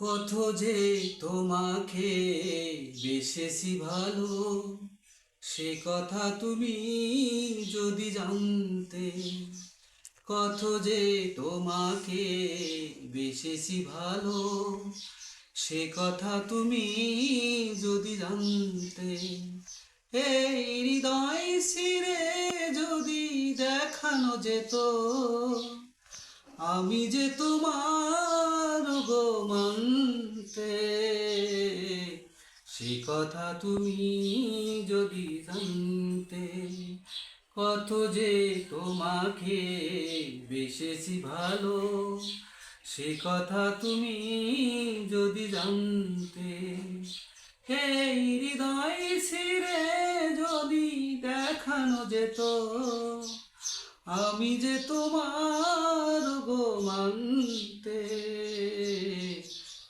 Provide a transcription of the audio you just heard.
কত যে তোমাকে বেশেছি ভালো, সে কথা তুমি যদি জানতে, কত যে তোমাকে বেশেছি ভালো, সে কথা তুমি যদি জানতে, এই হৃদয় সিরে যদি দেখানো যেত, আমি যে তোমার গো মানতে সে কথা তুমি যদি জানতে, কত যে তোমাকে বেশেছি ভালো, সে কথা তুমি যদি জানতে এই হৃদয় সিরে যদি দেখানো যেত, আমি যে তোমার গো মানতে